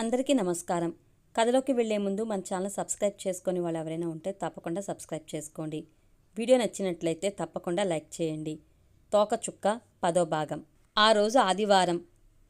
అందరికీ నమస్కారం. కథలోకి వెళ్ళే ముందు మన ఛానల్ సబ్స్క్రైబ్ చేసుకొని వాళ్ళు ఎవరైనా ఉంటే తప్పకుండా సబ్స్క్రైబ్ చేసుకోండి. వీడియో నచ్చినట్లయితే తప్పకుండా లైక్ చేయండి. తోక చుక్క పదో భాగం. ఆ రోజు ఆదివారం.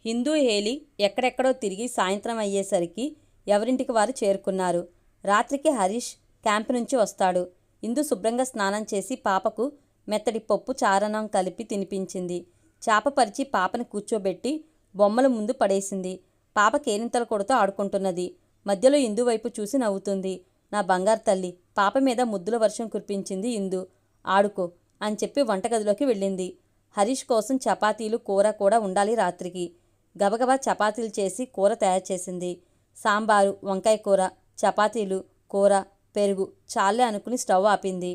హిందూ హేలి ఎక్కడెక్కడో తిరిగి సాయంత్రం అయ్యేసరికి ఎవరింటికి వారు చేరుకున్నారు. రాత్రికి హరీష్ క్యాంపు నుంచి వస్తాడు. ఇందు శుభ్రంగా స్నానం చేసి పాపకు మెత్తడి పప్పు చారణం కలిపి తినిపించింది. చేప పరిచి పాపని కూర్చోబెట్టి బొమ్మల ముందు పడేసింది. పాప కేరింతల కొడుతూ ఆడుకుంటున్నది. మధ్యలో ఇందు వైపు చూసి నవ్వుతుంది. నా బంగారు తల్లి పాప మీద ముద్దుల వర్షం కురిపించింది ఇందు. ఆడుకో అని చెప్పి వంటగదిలోకి వెళ్ళింది. హరీష్ కోసం చపాతీలు కూర కూడా ఉండాలి రాత్రికి. గబగబా చపాతీలు చేసి కూర తయారు చేసింది. సాంబారు వంకాయ కూర చపాతీలు కూర పెరుగు చాలే అనుకుని స్టవ్ ఆపింది.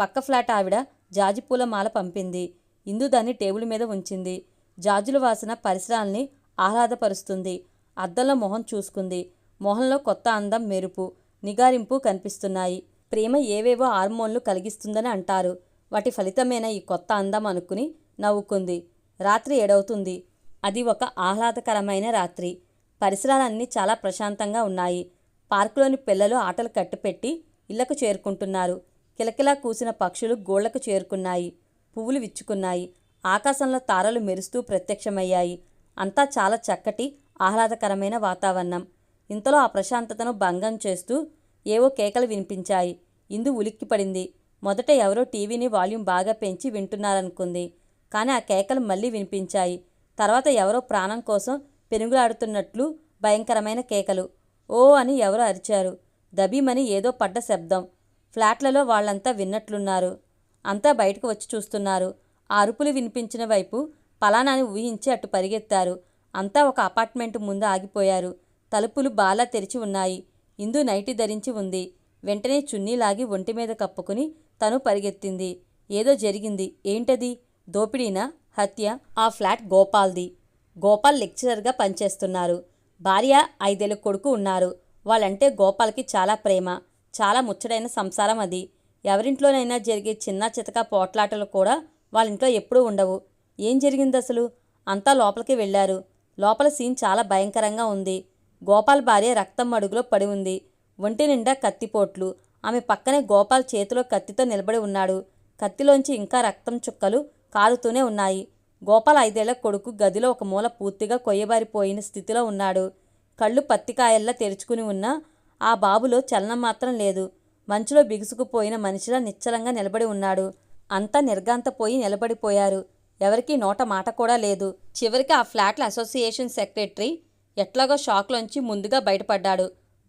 పక్క ఫ్లాట్ ఆవిడ జాజిపూల మాల పంపింది. ఇందు దాన్ని టేబుల్ మీద ఉంచింది. జాజుల వాసన పరిసరాల్ని ఆహ్లాదపరుస్తుంది. అద్దంలో మొహం చూసుకుంది. మొహంలో కొత్త అందం మెరుపు నిగారింపు కనిపిస్తున్నాయి. ప్రేమ ఏవేవో హార్మోన్లు కలిగిస్తుందని అంటారు. వాటి ఫలితమైన ఈ కొత్త అందం అనుకుని నవ్వుకుంది. రాత్రి ఏడవుతుంది. అది ఒక ఆహ్లాదకరమైన రాత్రి. పరిసరాలన్నీ చాలా ప్రశాంతంగా ఉన్నాయి. పార్కులోని పిల్లలు ఆటలు కట్టిపెట్టి ఇళ్ళకు చేరుకుంటున్నారు. కిలకిలా కూసిన పక్షులు గోళ్ళకు చేరుకున్నాయి. పువ్వులు విచ్చుకున్నాయి. ఆకాశంలో తారలు మెరుస్తూ ప్రత్యక్షమయ్యాయి. అంతా చాలా చక్కటి ఆహ్లాదకరమైన వాతావరణం. ఇంతలో ఆ ప్రశాంతతను భంగం చేస్తూ ఏవో కేకలు వినిపించాయి. ఇందు ఉలిక్కిపడింది. మొదట ఎవరో టీవీని వాల్యూమ్ బాగా పెంచి వింటున్నారనుకుంది. కానీ ఆ కేకలు మళ్ళీ వినిపించాయి. తర్వాత ఎవరో ప్రాణం కోసం పెనుగులాడుతున్నట్లు భయంకరమైన కేకలు. ఓ అని ఎవరో అరిచారు. దబీమని ఏదో పడ్డ శబ్దం. ఫ్లాట్లలో వాళ్ళంతా విన్నట్లున్నారు. అంతా బయటకు వచ్చి చూస్తున్నారు. ఆ అరుపులు వినిపించిన వైపు పలానాని ఊహించి అటు పరిగెత్తారు. అంతా ఒక అపార్ట్మెంట్ ముందు ఆగిపోయారు. తలుపులు బాలా తెరిచి ఉన్నాయి. ఇందు నైటి ధరించి ఉంది. వెంటనే చున్నీ లాగి ఒంటి మీద కప్పుకుని తను పరిగెత్తింది. ఏదో జరిగింది. ఏంటది? దోపిడీనా? హత్య? ఆ ఫ్లాట్ గోపాల్ది. గోపాల్ లెక్చరర్గా పనిచేస్తున్నారు. భార్య ఐదేళ్ళ కొడుకు ఉన్నారు. వాళ్ళంటే గోపాల్కి చాలా ప్రేమ. చాలా ముచ్చడైన సంసారం అది. ఎవరింట్లోనైనా జరిగే చిన్న చితక పోట్లాటలు కూడా వాళ్ళ ఇంట్లో ఎప్పుడూ ఉండవు. ఏం జరిగింది అసలు అంతా లోపలికి వెళ్ళారు. లోపల సీన్ చాలా భయంకరంగా ఉంది. గోపాల్ భార్య రక్తం అడుగులో పడి ఉంది. ఒంటి నిండా కత్తిపోట్లు. ఆమె పక్కనే గోపాల్ చేతిలో కత్తితో నిలబడి ఉన్నాడు. కత్తిలోంచి ఇంకా రక్తం చుక్కలు కారుతూనే ఉన్నాయి. గోపాల్ ఐదేళ్ళ కొడుకు గదిలో ఒక మూల పూర్తిగా కొయ్యబారిపోయిన స్థితిలో ఉన్నాడు. కళ్ళు పత్తికాయల్లా తెరుచుకుని ఉన్న ఆ బాబులో చలనం మాత్రం లేదు. మంచులో బిగుసుకుపోయిన మనిషిలా నిశ్చలంగా నిలబడి ఉన్నాడు. అంతా నిర్గాంతపోయి నిలబడిపోయారు. ఎవరికీ నోట మాట కూడా లేదు. చివరికి ఆ ఫ్లాట్ల అసోసియేషన్ సెక్రటరీ ఎట్లాగో షాక్లోంచి ముందుగా బయటపడ్డాడు.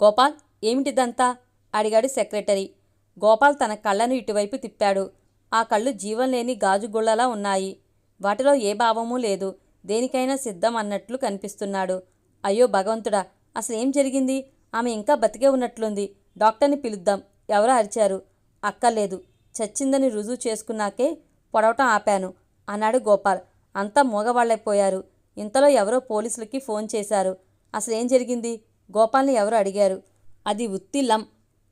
గోపాల్ ఏమిటిదంతా? అడిగాడు సెక్రటరీ. గోపాల్ తన కళ్ళను ఇటువైపు తిప్పాడు. ఆ కళ్ళు జీవం లేని గాజు గుళ్ళలా ఉన్నాయి. వాటిలో ఏ భావమూ లేదు. దేనికైనా సిద్ధం అన్నట్లు కనిపిస్తున్నాడు. అయ్యో భగవంతుడా అసలేం జరిగింది? ఆమె ఇంకా బతికే ఉన్నట్లుంది. డాక్టర్ని పిలుద్దాం. ఎవరో అరిచారు. అక్కర్లేదు. చచ్చిందని రుజువు చేసుకున్నాకే పొడవటం ఆపాను. అన్నాడు గోపాల్. అంతా మూగవాళ్ళైపోయారు. ఇంతలో ఎవరో పోలీసులకి ఫోన్ చేశారు. అసలేం జరిగింది? గోపాల్ని ఎవరు అడిగారు? అది ఉత్తిల్లం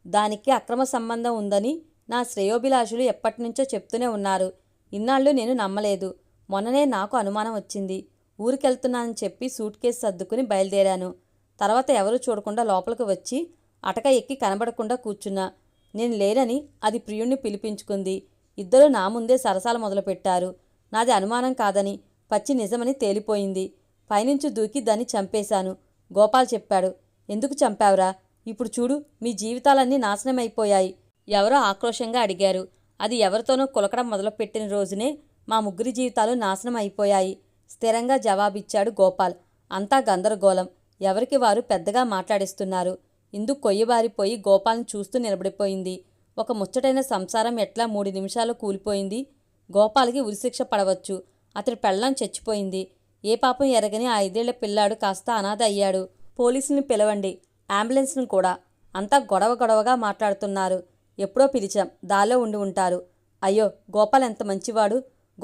దానికి అక్రమ సంబంధం ఉందని నా శ్రేయోభిలాషులు ఎప్పటినుంచో చెప్తూనే ఉన్నారు. ఇన్నాళ్ళు నేను నమ్మలేదు. మొన్ననే నాకు అనుమానం వచ్చింది. ఊరికెళ్తున్నానని చెప్పి సూట్ కేసు సర్దుకుని బయలుదేరాను. తర్వాత ఎవరూ చూడకుండా లోపలికి వచ్చి అటక ఎక్కి కనబడకుండా కూర్చున్నా. నేను లేనని అది ప్రియుణ్ణి పిలిపించుకుంది. ఇద్దరు నా ముందే సరసాలు మొదలుపెట్టారు. నాది అనుమానం కాదని పచ్చి నిజమని తేలిపోయింది. పైనుంచి దూకి దాన్ని చంపేశాను. గోపాల్ చెప్పాడు ఎందుకు చంపావురా? ఇప్పుడు చూడు మీ జీవితాలన్నీ నాశనమైపోయాయి. ఎవరో ఆక్రోశంగా అడిగారు అది ఎవరితోనో కులకడం మొదలుపెట్టిన రోజునే మా ముగ్గురి జీవితాలు నాశనం అయిపోయాయి స్థిరంగా జవాబిచ్చాడు గోపాల్ అంతా గందరగోళం. ఎవరికి వారు పెద్దగా మాట్లాడిస్తున్నారు. ఇందు కొయ్యబారిపోయి గోపాల్ని చూస్తూ నిలబడిపోయింది. ఒక ముచ్చటైన సంసారం ఎట్లా మూడు నిమిషాలు కూలిపోయింది? గోపాల్కి ఉరిశిక్ష పడవచ్చు. అతడి పెళ్ళం చచ్చిపోయింది. ఏ పాపం ఎరగని ఆ ఐదేళ్ళ పిల్లాడు కాస్త అనాథ అయ్యాడు. పోలీసుల్ని పిలవండి. అంబులెన్స్ను కూడా. అంతా గొడవ గొడవగా మాట్లాడుతున్నారు. ఎప్పుడో పిలిచాం. దాలో ఉండి ఉంటారు. అయ్యో గోపాల్ ఎంత మంచివాడు?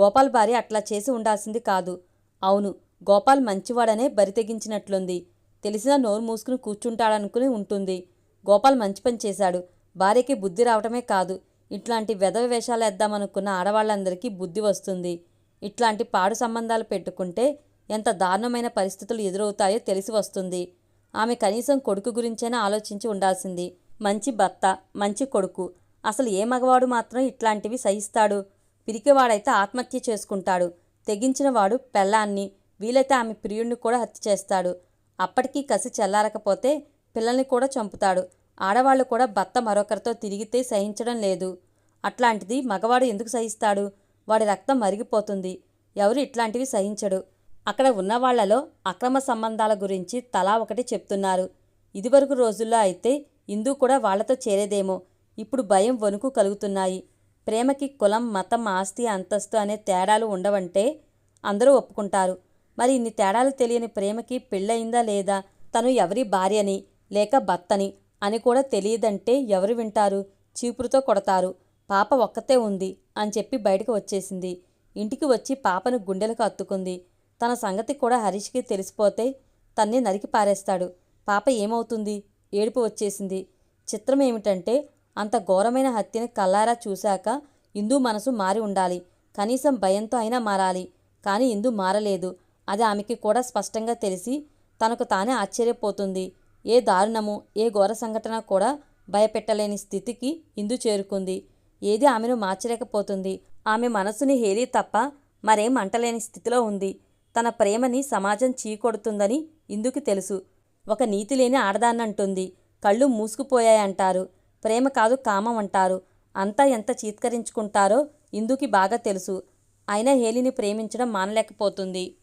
గోపాల్ భార్య అట్లా చేసి ఉండాల్సింది కాదు. అవును గోపాల్ మంచివాడనే బరితెగించినట్లుంది తెలిసినా నోరు మూసుకుని కూర్చుంటాడనుకుని ఉంటుంది. గోపాల్ మంచి పని చేశాడు. భార్యకి బుద్ధి రావటమే కాదు. ఇట్లాంటి వెధవ వేషాలు వేద్దామనుకున్న ఆడవాళ్ళందరికీ బుద్ధి వస్తుంది. ఇట్లాంటి పాడు సంబంధాలు పెట్టుకుంటే ఎంత దారుణమైన పరిస్థితులు ఎదురవుతాయో తెలిసి వస్తుంది. ఆమె కనీసం కొడుకు గురించైనా ఆలోచించి ఉండాల్సింది. మంచి భర్త మంచి కొడుకు. అసలు ఏ మగవాడు మాత్రం ఇట్లాంటివి సహిస్తాడు? పిరికివాడైతే ఆత్మహత్య చేసుకుంటాడు. తెగించిన వాడు పెళ్ళాన్ని వీలైతే ఆమె ప్రియుడిని కూడా హత్య చేస్తాడు. అప్పటికీ కసి చల్లారకపోతే పిల్లల్ని కూడా చంపుతాడు. ఆడవాళ్ళు కూడా భర్త మరొకరితో తిరిగితే సహించడం లేదు. అట్లాంటిది మగవాడు ఎందుకు సహిస్తాడు? వాడి రక్తం మరిగిపోతుంది. ఎవరు ఇట్లాంటివి సహించడు. అక్కడ ఉన్నవాళ్ళలో అక్రమ సంబంధాల గురించి తలా ఒకటి చెప్తున్నారు. ఇదివరకు రోజుల్లో అయితే ఇందు కూడా వాళ్ళతో చేరేదేమో. ఇప్పుడు భయం వణుకు కలుగుతున్నాయి. ప్రేమకి కులం మతం ఆస్తి అంతస్తు అనే తేడాలు ఉండవంటే అందరూ ఒప్పుకుంటారు. మరి ఇన్ని తేడాలు తెలియని ప్రేమకి పెళ్ళయిందా లేదా? తను ఎవరి భార్యని లేక భర్తని? అని కూడా తెలియదంటే ఎవరు వింటారు? చీపురుతో కొడతారు. పాప ఒక్కతే ఉంది అని చెప్పి బయటకు వచ్చేసింది. ఇంటికి వచ్చి పాపను గుండెలకు అత్తుకుంది. తన సంగతి కూడా హరీష్కి తెలిసిపోతే తన్ని నరికి పారేస్తాడు. పాప ఏమవుతుంది? ఏడుపు వచ్చేసింది. చిత్రం ఏమిటంటే అంత ఘోరమైన హత్యని కల్లారా చూశాక ఇందు మనసు మారి ఉండాలి. కనీసం భయంతో అయినా మారాలి. కానీ ఇందు మారలేదు. అది ఆమెకి కూడా స్పష్టంగా తెలిసి తనకు తానే ఆశ్చర్యపోతుంది. ఏ దారుణము ఏ ఘోర సంఘటన కూడా భయపెట్టలేని స్థితికి ఇందు చేరుకుంది. ఏది ఆమెను మార్చలేకపోతుంది. ఆమె మనసుని హేలీ తప్ప మరేం అంటలేని స్థితిలో ఉంది. తన ప్రేమని సమాజం చీకొడుతుందని ఇందుకు తెలుసు. ఒక నీతి లేని ఆడదాన్నంటుంది. కళ్ళు మూసుకుపోయాయంటారు. ప్రేమ కాదు కామం అంటారు. అంతా ఎంత చీత్కరించుకుంటారో ఇందుకి బాగా తెలుసు. అయినా హేలిని ప్రేమించడం మానలేకపోతుంది.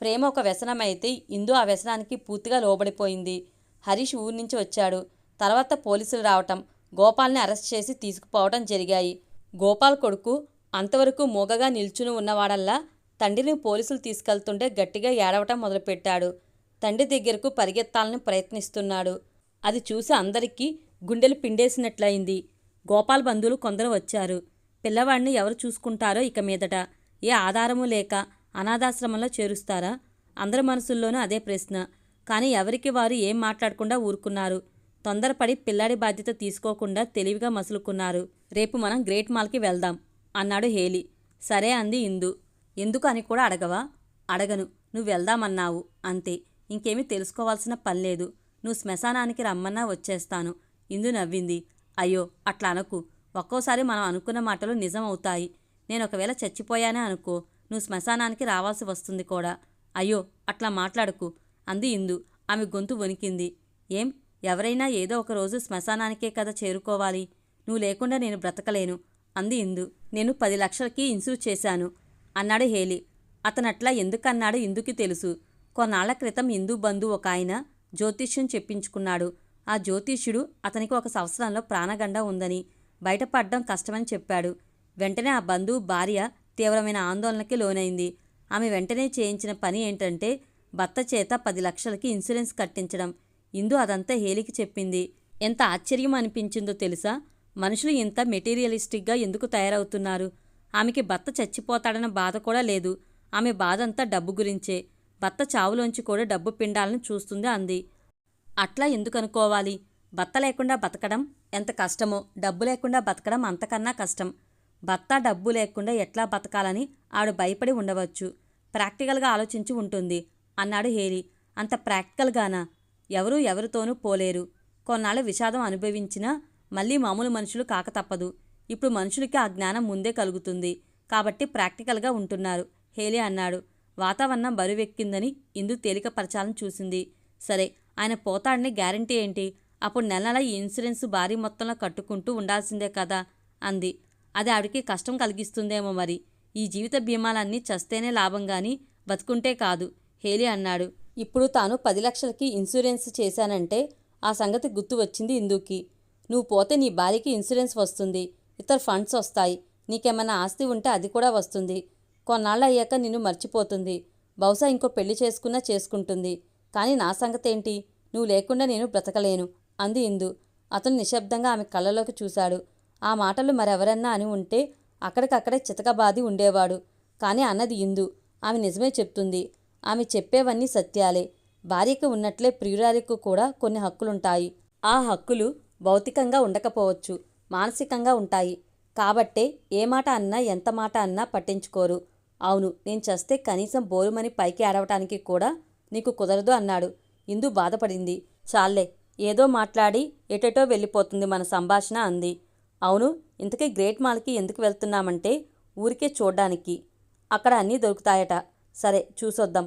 ప్రేమ ఒక వ్యసనమైతే ఇందు ఆ వ్యసనానికి పూర్తిగా లోబడిపోయింది. హరీష్ ఊరి నుంచి వచ్చాడు. తర్వాత పోలీసులు రావటం గోపాల్ని అరెస్ట్ చేసి తీసుకుపోవటం జరిగాయి. గోపాల్ కొడుకు అంతవరకు మూగగా నిల్చుని ఉన్నవాడల్లా తండ్రిని పోలీసులు తీసుకెళ్తుంటే గట్టిగా ఏడవటం మొదలుపెట్టాడు. తండ్రి దగ్గరకు పరిగెత్తాలని ప్రయత్నిస్తున్నాడు. అది చూసి అందరికీ గుండెలు పిండేసినట్లయింది. గోపాల్ బంధువులు కొందరు వచ్చారు. పిల్లవాడిని ఎవరు చూసుకుంటారో ఇక మీదట. ఏ ఆధారము లేక అనాథాశ్రమంలో చేరుస్తారా? అందరి మనసుల్లోనూ అదే ప్రశ్న. కానీ ఎవరికి వారు ఏం మాట్లాడకుండా ఊరుకున్నారు. తొందరపడి పిల్లాడి బాధ్యత తీసుకోకుండా తెలివిగా మసులుకున్నారు. రేపు మనం గ్రేట్ మాల్కి వెళ్దాం అన్నాడు హేలి. సరే అంది ఇందు. ఎందుకు అని కూడా అడగవా? అడగను. నువ్వు వెళ్దామన్నావు అంతే. ఇంకేమీ తెలుసుకోవాల్సిన పనిలేదు నువ్వు శ్మశానానికి రమ్మన్నా వచ్చేస్తాను. ఇందు నవ్వింది. అయ్యో అట్లా అనకు. ఒక్కోసారి మనం అనుకున్న మాటలు నిజం అవుతాయి. నేను ఒకవేళ చచ్చిపోయానే అనుకో నువ్వు శ్మశానానికి రావాల్సి వస్తుంది కూడా. అయ్యో అట్లా మాట్లాడకు. అంది ఇందు. ఆమె గొంతు వణికింది. ఏం? ఎవరైనా ఏదో ఒక రోజు శ్మశానానికే కదా చేరుకోవాలి. నువ్వు లేకుండా నేను బ్రతకలేను అంది ఇందు. నేను పది లక్షలకి ఇన్సూర్ చేశాను అన్నాడు హేలి. అతనట్లా ఎందుకన్నాడు ఇందుకి తెలుసు. కొన్నాళ్ళ క్రితం హిందూ బంధు ఒక ఆయన జ్యోతిష్యం చెప్పించుకున్నాడు. ఆ జ్యోతిష్యుడు అతనికి ఒక సంవత్సరంలో ప్రాణగండ ఉందని బయటపడడం కష్టమని చెప్పాడు. వెంటనే ఆ బంధువు భార్య తీవ్రమైన ఆందోళనకి లోనైంది. ఆమె వెంటనే చేయించిన పని ఏంటంటే భర్త చేత పది లక్షలకి ఇన్సూరెన్స్ కట్టించడం. ఇందు అదంతా హేలికి చెప్పింది. ఎంత ఆశ్చర్యం అనిపించిందో తెలుసా? మనుషులు ఇంత మెటీరియలిస్టిక్గా ఎందుకు తయారవుతున్నారు? ఆమెకి భర్త చచ్చిపోతాడన్న బాధ కూడా లేదు. ఆమె బాధంతా డబ్బు గురించే. భర్త చావులోంచి కూడా డబ్బు పిండాలని చూస్తుంది అంది. అట్లా ఎందుకు అనుకోవాలి భర్త లేకుండా బతకడం ఎంత కష్టమో. డబ్బు లేకుండా బతకడం అంతకన్నా కష్టం. భర్త డబ్బు లేకుండా ఎట్లా బతకాలని ఆడు భయపడి ఉండవచ్చు. ప్రాక్టికల్గా ఆలోచించి ఉంటుంది. అన్నాడు హేరీ. అంత ప్రాక్టికల్గానా? ఎవరూ ఎవరితోనూ పోలేరు. కొన్నాళ్ళు విషాదం అనుభవించినా మళ్ళీ మామూలు మనుషులు కాక తప్పదు. ఇప్పుడు మనుషులకి ఆ జ్ఞానం ముందే కలుగుతుంది. కాబట్టి ప్రాక్టికల్గా ఉంటున్నారు హేలీ అన్నాడు. వాతావరణం బరువెక్కిందని ఇందు తేలికపరచాలని చూసింది. సరే ఆయన పోతాడని గ్యారంటీ ఏంటి? అప్పుడు నెల నెల ఈ ఇన్సూరెన్స్ భారీ మొత్తంలో కట్టుకుంటూ ఉండాల్సిందే కదా? అంది. అది ఆవిడికి కష్టం కలిగిస్తుందేమో మరి. ఈ జీవిత బీమాలన్నీ చస్తేనే లాభం గాని బతుకుంటే కాదు. హేలి అన్నాడు. ఇప్పుడు తాను పది లక్షలకి ఇన్సూరెన్స్ చేశానంటే ఆ సంగతి గుర్తు వచ్చింది ఇందుకి. నువ్వు పోతే నీ భార్యకి ఇన్సూరెన్స్ వస్తుంది. ఇతర ఫండ్స్ వస్తాయి. నీకేమైనా ఆస్తి ఉంటే అది కూడా వస్తుంది. కొన్నాళ్ళు అయ్యాక నిన్ను మర్చిపోతుంది. బహుశా ఇంకో పెళ్ళి చేసుకున్నా చేసుకుంటుంది. కానీ నా సంగతేంటి? నువ్వు లేకుండా నేను బ్రతకలేను అంది ఇందు. అతను నిశ్శబ్దంగా ఆమె కళ్ళలోకి చూశాడు. ఆ మాటలు మరెవరన్నా అని ఉంటే అక్కడికక్కడే చితకబాది ఉండేవాడు. కానీ అన్నది ఇందు. ఆమె నిజమే చెప్తుంది. ఆమె చెప్పేవన్నీ సత్యాలే. భార్యకు ఉన్నట్లే ప్రియురాలికు కూడా కొన్ని హక్కులుంటాయి. ఆ హక్కులు భౌతికంగా ఉండకపోవచ్చు మానసికంగా ఉంటాయి. కాబట్టే ఏ మాట అన్నా ఎంత మాట అన్నా పట్టించుకోరు. అవును నేను చస్తే కనీసం బోరుమని పైకి ఆడవటానికి కూడా నీకు కుదరదు అన్నాడు. ఇందు బాధపడింది. చాలే ఏదో మాట్లాడి ఎటెటో వెళ్ళిపోతుంది మన సంభాషణ అంది. అవును ఇంతకీ గ్రేట్ మాల్కి ఎందుకు వెళ్తున్నామంటే ఊరికే చూడ్డానికి. అక్కడ అన్నీ దొరుకుతాయట. సరే చూసొద్దాం.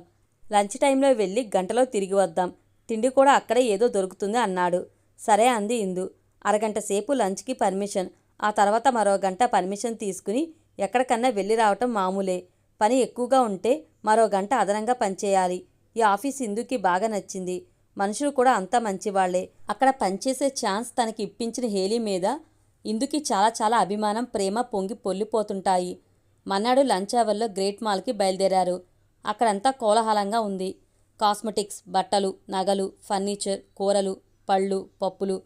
లంచ్ టైంలో వెళ్ళి గంటలో తిరిగి వద్దాం. తిండి కూడా అక్కడే ఏదో దొరుకుతుంది అన్నాడు. సరే అంది ఇందు. అరగంట సేపు లంచ్కి పర్మిషన్. ఆ తర్వాత మరో గంట పర్మిషన్ తీసుకుని ఎక్కడికన్నా వెళ్ళి రావటం మామూలే. పని ఎక్కువగా ఉంటే మరో గంట అదనంగా పనిచేయాలి ఈ ఆఫీస్ ఇందుకి బాగా నచ్చింది. మనుషులు కూడా అంతా మంచివాళ్ళే. అక్కడ పనిచేసే ఛాన్స్ తనకి ఇప్పించిన హేలీ మీద ఇందుకి చాలా చాలా అభిమానం ప్రేమ పొంగి పొల్లిపోతుంటాయి. మన్నాడు లంచ్ అవర్లో గ్రేట్ మాల్కి బయలుదేరారు. అక్కడంతా కోలాహలంగా ఉంది. కాస్మెటిక్స్ బట్టలు నగలు ఫర్నిచర్ కూరలు పళ్ళు పప్పులు.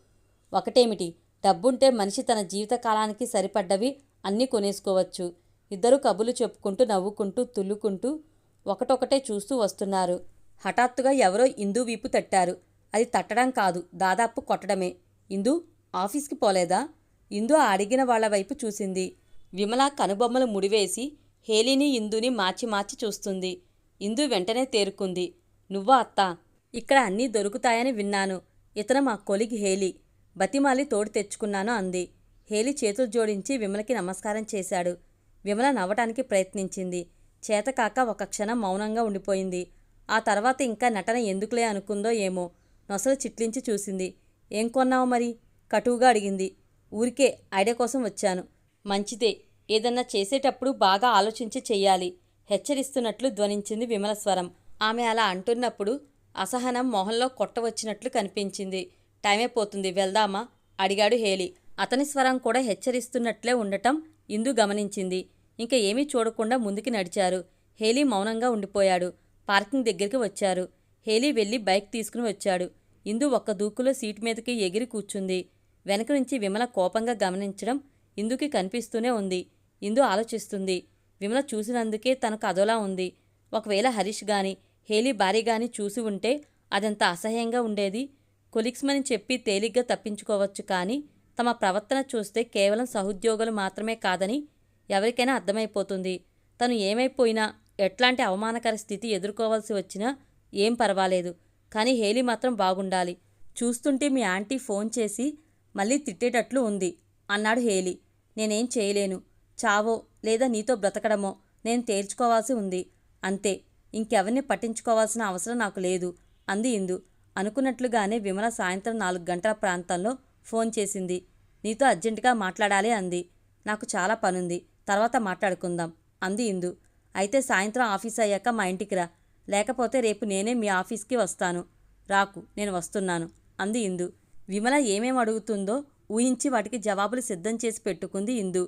ఒకటేమిటి? డబ్బుంటే మనిషి తన జీవితకాలానికి సరిపడ్డవి అన్నీ కొనేసుకోవచ్చు. ఇద్దరు కబులు చెప్పుకుంటూ నవ్వుకుంటూ తుల్లుకుంటూ ఒకటొకటే చూస్తూ వస్తున్నారు. హఠాత్తుగా ఎవరో ఇందు వీపు తట్టారు. అది తట్టడం కాదు దాదాపు కొట్టడమే. ఇందు ఆఫీస్కి పోలేదా? ఇందు అడిగిన వాళ్ళ వైపు చూసింది. విమల కనుబొమ్మలు ముడివేసి హేలిని ఇందుని మార్చి మార్చి చూస్తుంది. ఇందు వెంటనే తేరుకుంది. నువ్వా అత్తా? ఇక్కడ అన్నీ దొరుకుతాయని విన్నాను. ఇతను మా కొలిగి హేలీ. బతిమాలి తోడు తెచ్చుకున్నాను అంది. హేలి చేతులు జోడించి విమలకి నమస్కారం చేశాడు. విమల నవ్వటానికి ప్రయత్నించింది. చేతకాక ఒక క్షణం మౌనంగా ఉండిపోయింది. ఆ తర్వాత ఇంకా నటన ఎందుకులే అనుకుందో ఏమో నొసలు చిట్లించి చూసింది. ఏం కొన్నావు మరి? కటువుగా అడిగింది. ఊరికే ఐడియా కోసం వచ్చాను. మంచిదే. ఏదన్నా చేసేటప్పుడు బాగా ఆలోచించి చెయ్యాలి. హెచ్చరిస్తున్నట్లు ధ్వనించింది విమల స్వరం. ఆమె అలా అంటున్నప్పుడు అసహనం మొహంలో కొట్టవచ్చినట్లు కనిపించింది. టైమే పోతుంది వెళ్దామా? అడిగాడు హేలి అతని స్వరం కూడా హెచ్చరిస్తున్నట్లే ఉండటం ఇందు గమనించింది. ఇంకా ఏమీ చూడకుండా ముందుకి నడిచారు. హేలీ మౌనంగా ఉండిపోయాడు. పార్కింగ్ దగ్గరికి వచ్చారు. హేలీ వెళ్ళి బైక్ తీసుకుని వచ్చాడు. ఇందు ఒక్క దూకులో సీటు మీదకి ఎగిరి కూర్చుంది. వెనక నుంచి విమల కోపంగా గమనించడం ఇందుకి కనిపిస్తూనే ఉంది. ఇందు ఆలోచిస్తుంది. విమల చూసినందుకే తనకు అదోలా ఉంది. ఒకవేళ హరీష్ గాని హేలీ భార్య గాని చూసి ఉంటే అదంత అసహ్యంగా ఉండేది. కొలిక్స్మని చెప్పి తేలిగ్గా తప్పించుకోవచ్చు కానీ తమ ప్రవర్తన చూస్తే కేవలం సహోద్యోగులు మాత్రమే కాదని ఎవరికైనా అర్థమైపోతుంది. తను ఏమైపోయినా ఎట్లాంటి అవమానకర స్థితి ఎదుర్కోవాల్సి వచ్చినా ఏం పర్వాలేదు. కానీ హేలీ మాత్రం బాగుండాలి. చూస్తుంటే మీ ఆంటీ ఫోన్ చేసి మళ్ళీ తిట్టేటట్లు ఉంది అన్నాడు హేలీ. నేనేం చేయలేను. చావో లేదా నీతో బ్రతకడమో నేను తేల్చుకోవాల్సి ఉంది. అంతే ఇంకెవరిని పట్టించుకోవాల్సిన అవసరం నాకు లేదు అంది ఇందు. అనుకున్నట్లుగానే విమల సాయంత్రం నాలుగు గంటల ప్రాంతంలో ఫోన్ చేసింది. నీతో అర్జెంటుగా మాట్లాడాలి అంది. నాకు చాలా పనుంది తర్వాత మాట్లాడుకుందాం అంది ఇందు. అయితే సాయంత్రం ఆఫీస్ అయ్యాక మా ఇంటికి రా లేకపోతే రేపు నేనే మీ ఆఫీస్కి వస్తాను. రాకు నేను వస్తున్నాను అంది ఇందు. విమల ఏమేం అడుగుతుందో ఊహించి వాటికి జవాబులు సిద్ధం చేసి పెట్టుకుంది ఇందు.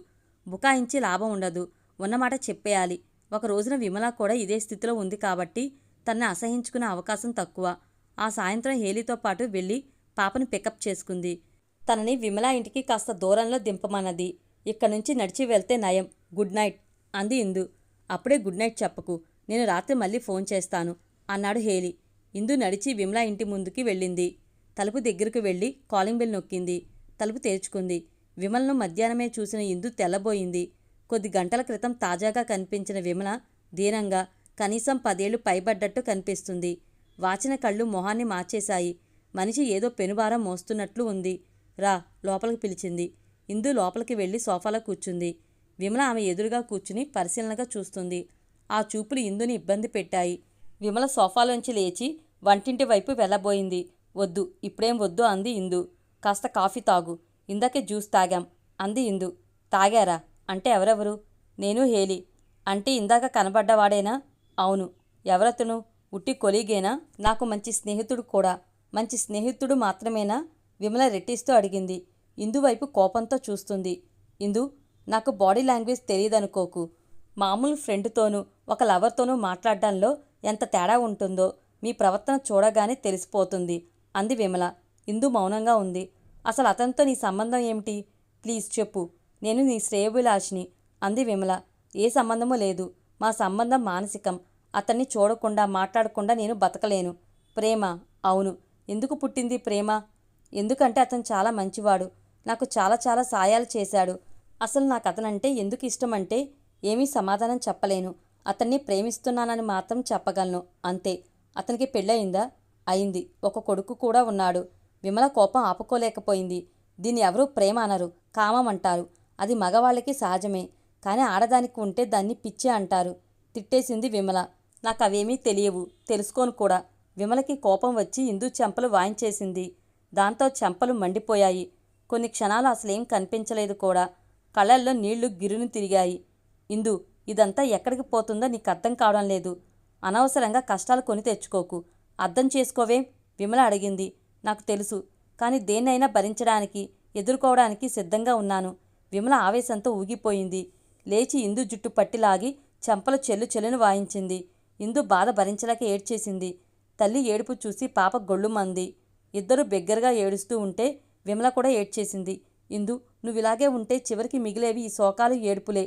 బుకాయించి లాభం ఉండదు. ఉన్నమాట చెప్పేయాలి. ఒక రోజున విమల కూడా ఇదే స్థితిలో ఉంది కాబట్టి తన్ని అసహించుకునే అవకాశం తక్కువ. ఆ సాయంత్రం హేలీతో పాటు వెళ్ళి పాపను పికప్ చేసుకుంది. తనని విమల ఇంటికి కాస్త దూరంలో దింపమన్నది. ఇక్కడ నుంచి నడిచి వెళ్తే నయం. గుడ్ నైట్ అంది ఇందు. అప్పుడే గుడ్ నైట్ చెప్పకు. నేను రాత్రి మళ్ళీ ఫోన్ చేస్తాను అన్నాడు హేలి. ఇందు నడిచి విమల ఇంటి ముందుకి వెళ్ళింది. తలుపు దగ్గరకు వెళ్ళి కాలింగ్ బెల్ నొక్కింది. తలుపు తెరుచుకుంది. విమలను మధ్యాహ్నమే చూసిన ఇందు తెల్లబోయింది. కొద్ది గంటల క్రితం తాజాగా కనిపించిన విమల దీనంగా కనీసం పదేళ్ళు పైబడ్డట్టు కనిపిస్తుంది. వాచిన కళ్ళు మొహాన్ని మార్చేశాయి. మనిషి ఏదో పెనుభారం మోస్తున్నట్లు ఉంది. రా లోపలికి పిలిచింది. ఇందు లోపలికి వెళ్ళి సోఫాలో కూర్చుంది. విమల ఆమె ఎదురుగా కూర్చుని పరిశీలనగా చూస్తుంది. ఆ చూపులు ఇందుని ఇబ్బంది పెట్టాయి. విమల సోఫాలోంచి లేచి వంటింటి వైపు వెళ్ళబోయింది. వద్దు ఇప్పుడేం వద్దు అంది ఇందు. కాస్త కాఫీ తాగు. ఇందాకే జ్యూస్ తాగాం అంది ఇందు. తాగారా? అంటే ఎవరెవరు? నేను హేలి. అంటే ఇందాక కనబడ్డవాడేనా? అవును. ఎవరతను? ఉట్టి కొలీగేనా? నాకు మంచి స్నేహితుడు కూడా. మంచి స్నేహితుడు మాత్రమేనా? విమల రెట్టిస్తూ అడిగింది. ఇందు వైపు కోపంతో చూస్తుంది. ఇందు నాకు బాడీ లాంగ్వేజ్ తెలియదనుకోకు మామూలు ఫ్రెండ్తోనూ ఒక లవర్తోనూ మాట్లాడడంలో ఎంత తేడా ఉంటుందో మీ ప్రవర్తన చూడగానే తెలిసిపోతుంది అంది విమల. ఇందు మౌనంగా ఉంది. అసలు అతనితో నీ సంబంధం ఏమిటి? ప్లీజ్ చెప్పు. నేను నీ శ్రేయభిలాషిని. అంది విమల. ఏ సంబంధమూ లేదు. మా సంబంధం మానసికం. అతన్ని చూడకుండా మాట్లాడకుండా నేను బతకలేను. ప్రేమ. అవును. ఎందుకు పుట్టింది ప్రేమ? ఎందుకంటే అతను చాలా మంచివాడు. నాకు చాలా చాలా సాయాలు చేశాడు. అసలు నాకు అతనంటే ఎందుకు ఇష్టమంటే ఏమీ సమాధానం చెప్పలేను. అతన్ని ప్రేమిస్తున్నానని మాత్రం చెప్పగలను. అంతే. అతనికి పెళ్ళయిందా? అయింది. ఒక కొడుకు కూడా ఉన్నాడు. విమల కోపం ఆపుకోలేకపోయింది. దీన్ని ఎవరూ ప్రేమ అనరు కామం అంటారు. అది మగవాళ్ళకి సహజమే. కానీ ఆడదానికి ఉంటే దాన్ని పిచ్చే అంటారు. తిట్టేసింది విమల. నాకు అవేమీ తెలియవు తెలుసుకోను కూడా. విమలకి కోపం వచ్చి ఇందు చెంపలు వాయించేసింది. దాంతో చెంపలు మండిపోయాయి. కొన్ని క్షణాలు అసలేం కనిపించలేదు కూడా. కళ్ళల్లో నీళ్ళు గిరును తిరిగాయి. ఇందు ఇదంతా ఎక్కడికి పోతుందో నీకు అర్థం కావడం లేదు. అనవసరంగా కష్టాలు కొని తెచ్చుకోకు. అర్థం చేసుకోవే? విమల అడిగింది. నాకు తెలుసు. కానీ దేన్నైనా భరించడానికి ఎదుర్కోవడానికి సిద్ధంగా ఉన్నాను. విమల ఆవేశంతో ఊగిపోయింది. లేచి ఇందు జుట్టు పట్టి లాగి చెంపలు చెల్లు చెల్లును వాయించింది. ఇందు బాధ భరించలేక ఏడ్చేసింది. తల్లి ఏడుపు చూసి పాప గొళ్ళుమంది. ఇద్దరు బిగ్గరగా ఏడుస్తూ ఉంటే విమల కూడా ఏడ్చేసింది. ఇందు నువ్వు ఇలాగే ఉంటే చివరికి మిగిలేవి ఈ శోకాలు ఏడుపులే.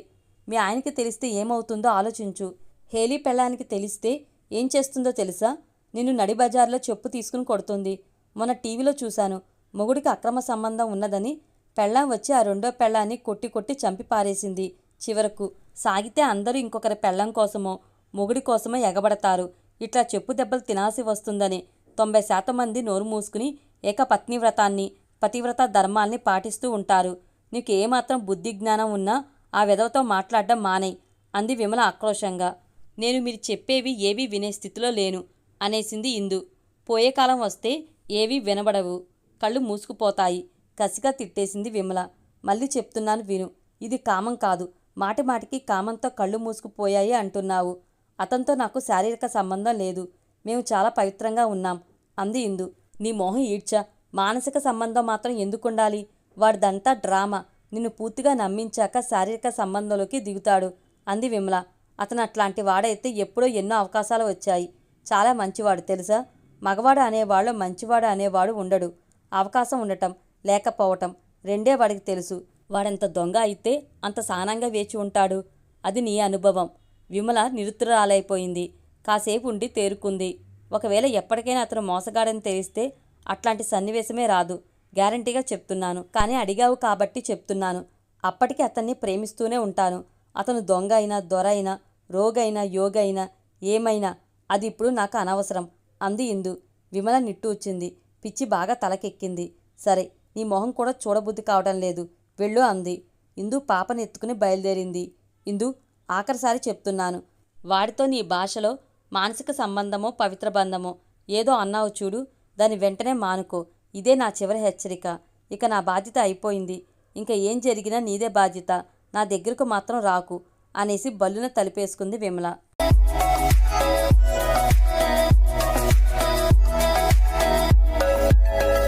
మీ ఆయనకి తెలిస్తే ఏమవుతుందో ఆలోచించు. హేలీ పెళ్ళానికి తెలిస్తే ఏం చేస్తుందో తెలుసా? నిన్ను నడిబజార్లో చెప్పు తీసుకుని కొడుతుంది. మొన్న టీవీలో చూశాను. మొగుడికి అక్రమ సంబంధం ఉన్నదని పెళ్ళాం వచ్చి ఆ రెండో పెళ్ళాన్ని కొట్టి కొట్టి చంపి పారేసింది. చివరకు సాగితే అందరూ ఇంకొకరి పెళ్ళం కోసమో మొగుడి కోసమో ఎగబడతారు. ఇట్లా చెప్పు దెబ్బలు తినాల్సి వస్తుందని తొంభై శాతం మంది నోరు మూసుకుని ఏకపత్ని వ్రతాన్ని పతివ్రత ధర్మాల్ని పాటిస్తూ ఉంటారు. నీకు ఏమాత్రం బుద్ధి జ్ఞానం ఉన్నా ఆ విధవతో మాట్లాడడం మానేయ్ అంది విమల ఆక్రోశంగా. నేను మీరు చెప్పేవి ఏవీ వినే స్థితిలో లేను అనేసింది ఇందు. పోయే కాలం వస్తే ఏవీ వినబడవు. కళ్ళు మూసుకుపోతాయి. కసిగా తిట్టేసింది విమల. మళ్ళీ చెప్తున్నాను విను. ఇది కామం కాదు. మాటి మాటికి కామంతో కళ్ళు మూసుకుపోయాయి అంటున్నావు. అతనితో నాకు శారీరక సంబంధం లేదు. మేము చాలా పవిత్రంగా ఉన్నాం. అంది ఇందు. నీ మొహం ఈడ్చా. మానసిక సంబంధం మాత్రం ఎందుకుండాలి? వాడిదంతా డ్రామా. నిన్ను పూర్తిగా నమ్మించాక శారీరక సంబంధంలోకి దిగుతాడు. అంది విమల. అతను అట్లాంటి వాడైతే ఎప్పుడో ఎన్నో అవకాశాలు వచ్చాయి. చాలా మంచివాడు తెలుసా? మగవాడు అనేవాడు మంచివాడు అనేవాడు ఉండడు. అవకాశం ఉండటం లేకపోవటం రెండే వాడికి తెలుసు. వాడంత దొంగ అయితే అంత సానంగా వేచి ఉంటాడు. అది నీ అనుభవం. విమల నిరుత్తరాలైపోయింది. కాసేపు ఉండి తేరుకుంది. ఒకవేళ ఎప్పటికైనా అతను మోసగాడని తెలిస్తే అట్లాంటి సన్నివేశమే రాదు. గ్యారంటీగా చెప్తున్నాను. కానీ అడిగావు కాబట్టి చెప్తున్నాను. అప్పటికి అతన్ని ప్రేమిస్తూనే ఉంటాను. అతను దొంగ అయినా దొర అయినా రోగైనా యోగైనా ఏమైనా అది ఇప్పుడు నాకు అనవసరం. అంది ఇందు. విమల నిట్టూర్చింది పిచ్చి బాగా తలకెక్కింది. సరే నీ మొహం కూడా చూడబుద్ధి కావటం లేదు. వెళ్ళు అంది. ఇందు పాపని ఎత్తుకుని బయలుదేరింది. ఇందు ఆఖరిసారి చెప్తున్నాను. వాడితో నీ భాషలో మానసిక సంబంధమో పవిత్ర బంధమో ఏదో అన్నావు చూడు. దాని వెంటనే మానుకో. ఇదే నా చివరి హెచ్చరిక. ఇక నా బాధ్యత అయిపోయింది. ఇంకా ఏం జరిగినా నీదే బాధ్యత. నా దగ్గరకు మాత్రం రాకు అనేసి బల్లున తలిపేసుకుంది విమల.